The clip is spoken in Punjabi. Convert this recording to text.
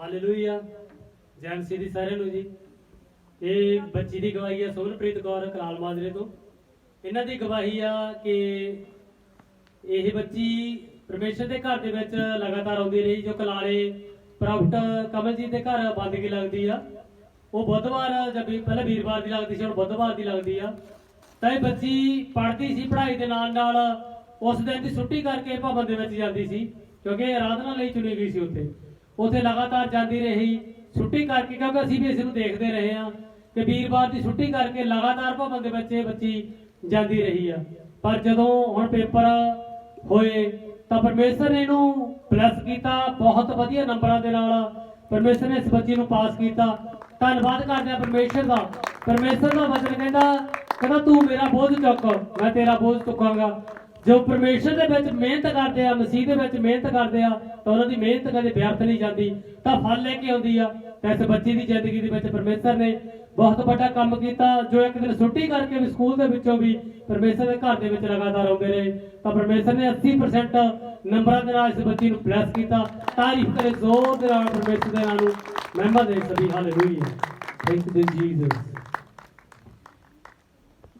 ਹਾਲੇਲੂਇਆ ਜੈ ਮਸੀਹ ਦੀ ਸਾਰਿਆਂ ਨੂੰ ਜੀ। ਇਹ ਬੱਚੀ ਦੀ ਗਵਾਹੀ ਆ ਸੋਨਪ੍ਰੀਤ ਕੌਰ ਕਲਾਲ ਮਾਜਰੇ ਤੋਂ। ਇਹਨਾਂ ਦੀ ਗਵਾਹੀ ਆ ਕਿ ਇਹ ਬੱਚੀ ਪਰਮੇਸ਼ਰ ਦੇ ਘਰ ਦੇ ਵਿੱਚ ਲਗਾਤਾਰ ਆਉਂਦੀ ਰਹੀ, ਜੋ ਕਲਾਲੇ ਪ੍ਰੋਫਟ ਕਮਲਜੀਤ ਦੇ ਘਰ ਬੰਦਗੀ ਲੱਗਦੀ ਆ। ਉਹ ਬੁੱਧਵਾਰ ਜਦ ਪਹਿਲਾਂ ਵੀਰਵਾਰ ਦੀ ਲੱਗਦੀ ਸੀ, ਹੁਣ ਬੁੱਧਵਾਰ ਦੀ ਲੱਗਦੀ ਆ। ਤਾਂ ਇਹ ਬੱਚੀ ਪੜ੍ਹਦੀ ਸੀ, ਪੜ੍ਹਾਈ ਦੇ ਨਾਲ ਨਾਲ ਉਸ ਦਿਨ ਦੀ ਛੁੱਟੀ ਕਰਕੇ ਭਵਨ ਦੇ ਵਿੱਚ ਜਾਂਦੀ ਸੀ, ਕਿਉਂਕਿ ਆਰਾਧਨਾ ਲਈ ਚੁਣੀ ਗਈ ਸੀ ਉੱਥੇ। ਉੱਥੇ ਲਗਾਤਾਰ ਜਾਂਦੀ ਰਹੀ, ਛੁੱਟੀ ਕਰਕੇ, ਕਿਉਂਕਿ ਅਸੀਂ ਵੀ ਇਸ ਨੂੰ ਦੇਖਦੇ ਰਹੇ ਹਾਂ ਕਿ ਵੀਰਵਾਰ ਦੀ ਛੁੱਟੀ ਕਰਕੇ ਲਗਾਤਾਰ ਭਵਨ ਦੇ ਵਿੱਚ ਇਹ ਬੱਚੀ ਜਾਂਦੀ ਰਹੀ ਆ। ਪਰ ਜਦੋਂ ਹੁਣ ਪੇਪਰ ਹੋਏ, ਤਾਂ ਪਰਮੇਸ਼ਰ ਨੇ ਇਹਨੂੰ ਪਲੱਸ ਕੀਤਾ ਬਹੁਤ ਵਧੀਆ ਨੰਬਰਾਂ ਦੇ ਨਾਲ। ਪਰਮੇਸ਼ਰ ਨੇ ਇਸ ਬੱਚੀ ਨੂੰ ਪਾਸ ਕੀਤਾ। ਧੰਨਵਾਦ ਕਰਦੇ ਆ ਪਰਮੇਸ਼ਰ ਦਾ। ਪਰਮੇਸ਼ਰ ਦਾ ਵਚਨ ਕਹਿੰਦਾ ਕਹਿੰਦਾ, ਤੂੰ ਮੇਰਾ ਬੋਝ ਚੁੱਕ, ਮੈਂ ਤੇਰਾ ਬੋਝ ਚੁੱਕਾਂਗਾ। ਜੋ ਪਰਮੇਸ਼ਰ ਦੇ ਵਿੱਚ ਮਿਹਨਤ ਕਰਦੇ ਆ, ਮਸੀਹ ਦੇ ਵਿੱਚ ਮਿਹਨਤ ਕਰਦੇ ਆ, ਤਾਂ ਉਹਨਾਂ ਦੀ ਮਿਹਨਤ ਕਦੇ ਵਿਅਰਥ ਨਹੀਂ ਜਾਂਦੀ। ਤਾਂ ਫਲ ਲੈ ਕੇ ਆਉਂਦੀ ਆ। ਤਾਂ ਇਸ ਬੱਚੀ ਦੀ ਜ਼ਿੰਦਗੀ ਦੇ ਵਿੱਚ ਪਰਮੇਸ਼ਰ ਨੇ ਬਹੁਤ ਵੱਡਾ ਕੰਮ ਕੀਤਾ, ਜੋ ਇੱਕ ਦਿਨ ਛੁੱਟੀ ਕਰਕੇ ਵੀ ਸਕੂਲ ਦੇ ਵਿੱਚੋਂ ਵੀ ਪਰਮੇਸ਼ਰ ਦੇ ਘਰ ਦੇ ਵਿੱਚ ਲਗਾਤਾਰ ਆਉਂਦੇ ਰਹੇ। ਤਾਂ ਪਰਮੇਸ਼ਰ ਨੇ 80% ਨੰਬਰਾਂ ਦੇ ਨਾਲ ਇਸ ਬੱਚੀ ਨੂੰ ਬਲੈਸ ਕੀਤਾ। ਤਾਰੀਫ ਕਰੇ ਜ਼ੋਰ ਦੇ ਨਾਲ ਪਰਮੇਸ਼ਰ ਦੇ ਨਾਲ ਨੂੰ। ਮਹਿਮਾ ਦੇ ਸਭੀ ਹਾਲੇਲੂਇਆ ਥੈਂਕ ਯੂ ਜੀਸਸ